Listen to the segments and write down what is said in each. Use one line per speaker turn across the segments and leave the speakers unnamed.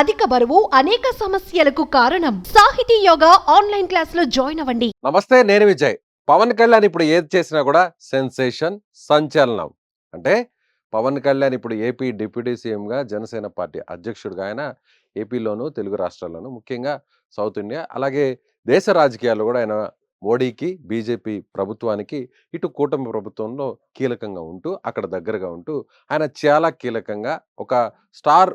అధిక బరువు అనేక సమస్యలకు కారణం. సాహితీ యోగా ఆన్లైన్ క్లాసులో జాయిన్ అవ్వండి.
నమస్తే నేను విజయ్. పవన్ కళ్యాణ్ ఇప్పుడు ఏది చేసినా కూడా సెన్సేషన్ సంచలనం. అంటే పవన్ కళ్యాణ్ ఇప్పుడు ఏపీ డిప్యూటీ సీఎంగా జనసేన పార్టీ అధ్యక్షుడిగా ఆయన ఏపీలోను తెలుగు రాష్ట్రాల్లోనూ ముఖ్యంగా సౌత్ ఇండియా అలాగే దేశ రాజకీయాల్లో కూడా ఆయన మోడీకి బీజేపీ ప్రభుత్వానికి ఇటు కూటమి ప్రభుత్వంలో కీలకంగా ఉంటూ అక్కడ దగ్గరగా ఉంటూ ఆయన చాలా కీలకంగా ఒక స్టార్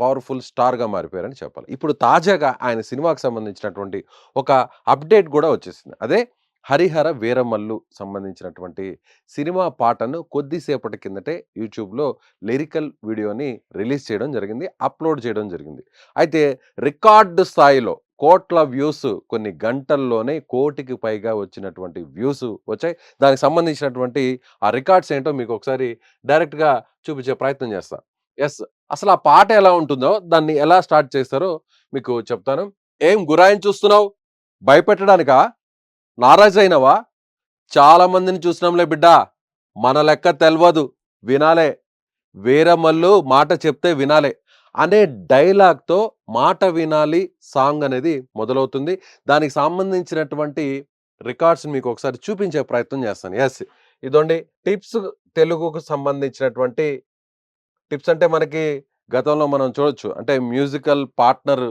పవర్ఫుల్ స్టార్గా మారిపోయారని చెప్పాలి. ఇప్పుడు తాజాగా ఆయన సినిమాకు సంబంధించినటువంటి ఒక అప్డేట్ కూడా వచ్చేసింది. అదే హరిహర వీరమల్లు సంబంధించినటువంటి సినిమా పాటను కొద్దిసేపటి కిందటే యూట్యూబ్లో లిరికల్ వీడియోని రిలీజ్ చేయడం జరిగింది అప్లోడ్ చేయడం జరిగింది. అయితే రికార్డు స్థాయిలో కోట్ల వ్యూస్ కొన్ని గంటల్లోనే కోటికి పైగా వచ్చినటువంటి వ్యూస్ వచ్చాయి. దానికి సంబంధించినటువంటి ఆ రికార్డ్స్ ఏంటో మీకు ఒకసారి డైరెక్ట్గా చూపించే ప్రయత్నం చేస్తాను ఎస్ అసలు ఆ పాట ఎలా ఉంటుందో దాన్ని ఎలా స్టార్ట్ చేస్తారో మీకు చెప్తాను. ఏం గురాయిని చూస్తున్నావు? భయపెట్టడానికా? నారాజైనవా చాలా మందిని చూసినాంలే బిడ్డ. మన లెక్క తెలవదు. వినాలే. వీరమల్లు మాట చెప్తే వినాలే అనే డైలాగ్తో మాట వినాలి సాంగ్ అనేది మొదలవుతుంది. దానికి సంబంధించినటువంటి రికార్డ్స్ మీకు ఒకసారి చూపించే ప్రయత్నం చేస్తాను. ఎస్ ఇదండి. టిప్స్ తెలుగుకు సంబంధించినటువంటి టిప్స్ అంటే మనకి గతంలో మనం చూడొచ్చు. అంటే మ్యూజికల్ పార్ట్నర్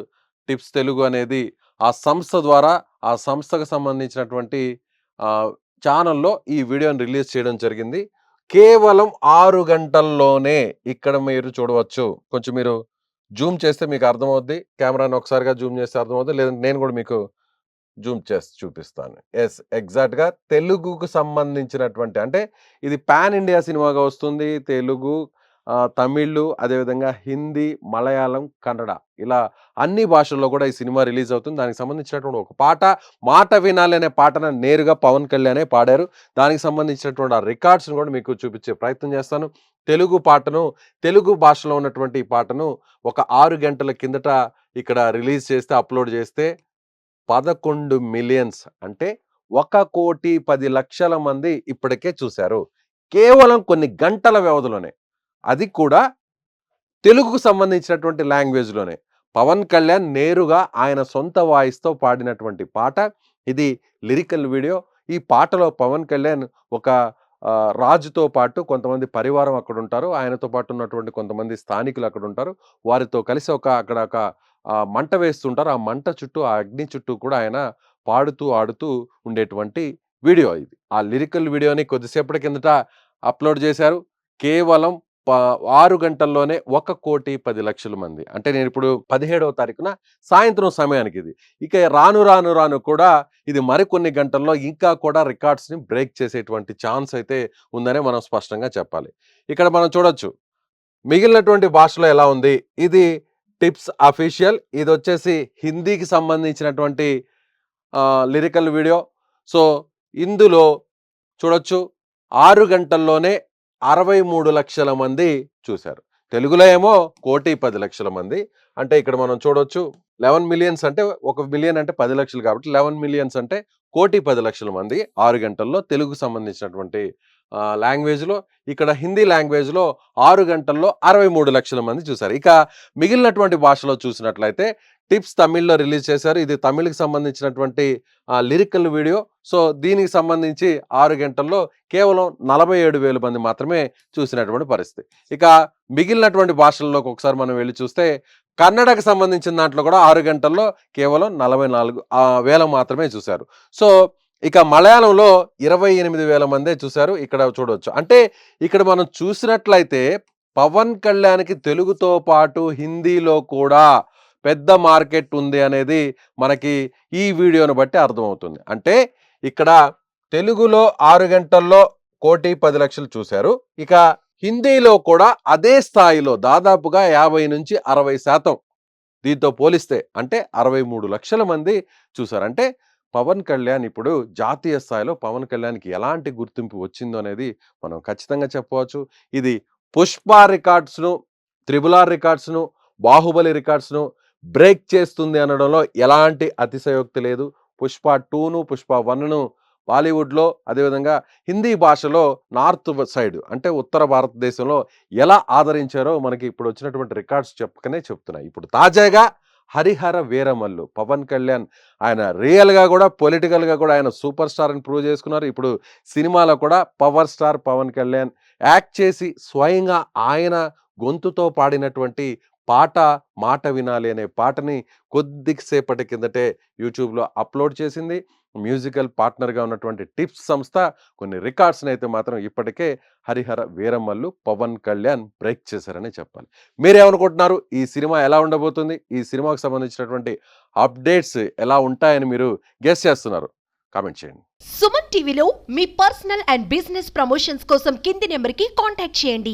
టిప్స్ తెలుగు అనేది ఆ సంస్థ ద్వారా ఆ సంస్థకు సంబంధించినటువంటి ఛానల్లో ఈ వీడియోని రిలీజ్ చేయడం జరిగింది. కేవలం ఆరు గంటల్లోనే ఇక్కడ మీరు చూడవచ్చు. కొంచెం మీరు జూమ్ చేస్తే మీకు అర్థమవుద్ది. కెమెరాని ఒకసారిగా జూమ్ చేస్తే అర్థమవుద్ది. లేదంటే నేను కూడా మీకు జూమ్ చేసి చూపిస్తాను. ఎస్ ఎగ్జాక్ట్గా తెలుగుకు సంబంధించినటువంటి అంటే ఇది పాన్ ఇండియా సినిమాగా వస్తుంది. తెలుగు తమిళ్ అదేవిధంగా హిందీ మలయాళం కన్నడ. ఇలా అన్ని భాషల్లో కూడా ఈ సినిమా రిలీజ్ అవుతుంది. దానికి సంబంధించినటువంటి ఒక పాట మాట వినాలి అనే పాటను నేరుగా పవన్ కళ్యాణే పాడారు. దానికి సంబంధించినటువంటి ఆ రికార్డ్స్ని కూడా మీకు చూపించే ప్రయత్నం చేస్తాను. తెలుగు పాటను తెలుగు భాషలో ఉన్నటువంటి ఈ పాటను ఒక ఆరు గంటల కిందట ఇక్కడ రిలీజ్ చేస్తే అప్లోడ్ చేస్తే పదకొండు మిలియన్స్ అంటే ఒక కోటి పది లక్షల మంది ఇప్పటికే చూశారు. కేవలం కొన్ని గంటల వ్యవధిలోనే. అది కూడా తెలుగుకు సంబంధించినటువంటి లాంగ్వేజ్లోనే పవన్ కళ్యాణ్ నేరుగా ఆయన సొంత వాయిస్తో పాడినటువంటి పాట. ఇది లిరికల్ వీడియో. ఈ పాటలో పవన్ కళ్యాణ్ ఒక రాజుతో పాటు కొంతమంది పరివారం అక్కడ ఉంటారు. ఆయనతో పాటు ఉన్నటువంటి కొంతమంది స్థానికులు అక్కడ ఉంటారు. వారితో కలిసి ఒక అక్కడ ఒక మంట వేస్తుంటారు. ఆ మంట చుట్టూ ఆ అగ్ని చుట్టూ కూడా ఆయన పాడుతూ ఆడుతూ ఉండేటువంటి వీడియో ఇది. ఆ లిరికల్ వీడియోని కొద్దిసేపటి కిందట అప్లోడ్ చేశారు. కేవలం ఆరు గంటల్లోనే ఒక కోటి పది లక్షల మంది. అంటే నేను ఇప్పుడు పదిహేడవ తారీఖున సాయంత్రం సమయానికి ఇది ఇక రాను రాను రాను కూడా ఇది మరికొన్ని గంటల్లో ఇంకా కూడా రికార్డ్స్ని బ్రేక్ చేసేటువంటి ఛాన్స్ అయితే ఉందనే మనం స్పష్టంగా చెప్పాలి. ఇక్కడ మనం చూడొచ్చు. మిగిలినటువంటి భాషలో ఎలా ఉంది? ఇది టిప్స్ అఫీషియల్. ఇది వచ్చేసి హిందీకి సంబంధించినటువంటి లిరికల్ వీడియో. సో ఇందులో చూడొచ్చు. ఆరు గంటల్లోనే అరవై మూడు లక్షల మంది చూశారు. తెలుగులో ఏమో కోటి పది లక్షల మంది. అంటే ఇక్కడ మనం చూడొచ్చు లెవెన్ మిలియన్స్ అంటే ఒక మిలియన్ అంటే పది లక్షలు కాబట్టి లెవెన్ మిలియన్స్ అంటే కోటి పది లక్షల మంది ఆరు గంటల్లో తెలుగు సంబంధించినటువంటి లాంగ్వేజ్లో ఇక్కడ హిందీ లాంగ్వేజ్లో ఆరు గంటల్లో అరవై మూడు లక్షల మంది చూశారు ఇక మిగిలినటువంటి భాషలో చూసినట్లయితే టిప్స్ తమిళ్ళో రిలీజ్ చేశారు. ఇది తమిళ్కి సంబంధించినటువంటి లిరికల్ వీడియో. సో దీనికి సంబంధించి ఆరు గంటల్లో కేవలం నలభై ఏడు వేల మంది మాత్రమే చూసినటువంటి పరిస్థితి. ఇక మిగిలినటువంటి భాషల్లోకి ఒకసారి మనం వెళ్ళి చూస్తే కన్నడకు సంబంధించిన దాంట్లో కూడా ఆరు గంటల్లో కేవలం నలభై నాలుగు వేల మాత్రమే చూశారు. సో ఇక మలయాళంలో ఇరవై ఎనిమిది వేల మందే చూశారు. ఇక్కడ చూడవచ్చు అంటే ఇక్కడ మనం చూసినట్లయితే పవన్ కళ్యాణ్కి తెలుగుతో పాటు హిందీలో కూడా పెద్ద మార్కెట్ ఉంది అనేది మనకి ఈ వీడియోను బట్టి అర్థమవుతుంది. అంటే ఇక్కడ తెలుగులో ఆరు గంటల్లో కోటి పది లక్షలు చూశారు. ఇక హిందీలో కూడా అదే స్థాయిలో దాదాపుగా యాభై నుంచి అరవై శాతం దీంతో పోలిస్తే అంటే అరవై మూడు లక్షల మంది చూశారు. అంటే పవన్ కళ్యాణ్ ఇప్పుడు జాతీయ స్థాయిలో పవన్ కళ్యాణ్కి ఎలాంటి గుర్తింపు వచ్చిందో అనేది మనం ఖచ్చితంగా చెప్పవచ్చు. ఇది పుష్ప రికార్డ్స్ను త్రిబులార్ రికార్డ్స్ను బాహుబలి రికార్డ్స్ను బ్రేక్ చేస్తుంది అనడంలో ఎలాంటి అతిశయోక్తి లేదు. పుష్ప టూను పుష్ప వన్ను బాలీవుడ్లో అదేవిధంగా హిందీ భాషలో నార్త్ సైడ్ అంటే ఉత్తర భారతదేశంలో ఎలా ఆదరించారో మనకి ఇప్పుడు వచ్చినటువంటి రికార్డ్స్ చెప్పకనే చెప్తున్నాయి. ఇప్పుడు తాజాగా హరిహర వీరమల్లు. పవన్ కళ్యాణ్ ఆయన రియల్గా కూడా పొలిటికల్గా కూడా ఆయన సూపర్ స్టార్ అని ప్రూవ్ చేసుకున్నారు. ఇప్పుడు సినిమాలో కూడా power star Pawan Kalyan act చేసి స్వయంగా ఆయన గొంతుతో పాడినటువంటి పాట మాట వినాలి అనే పాటని కొద్దిసేపటి కిందటే యూట్యూబ్లో అప్లోడ్ చేసింది. మ్యూజికల్ పార్ట్నర్గా ఉన్నటువంటి టిప్స్ సంస్థ కొన్ని రికార్డ్స్ని అయితే మాత్రం ఇప్పటికే హరిహర వీరమ్మల్లు పవన్ కళ్యాణ్ బ్రేక్ చేశారని చెప్పాలి. మీరేమనుకుంటున్నారు? ఈ సినిమా ఎలా ఉండబోతుంది? ఈ సినిమాకు సంబంధించినటువంటి అప్డేట్స్ ఎలా ఉంటాయని మీరు గెస్ చేస్తున్నారు? కామెంట్ చేయండి.
సుమన్ టీవీలో మీ పర్సనల్ అండ్ బిజినెస్ ప్రమోషన్స్ కోసం కింది నెంబర్కి కాంటాక్ట్ చేయండి.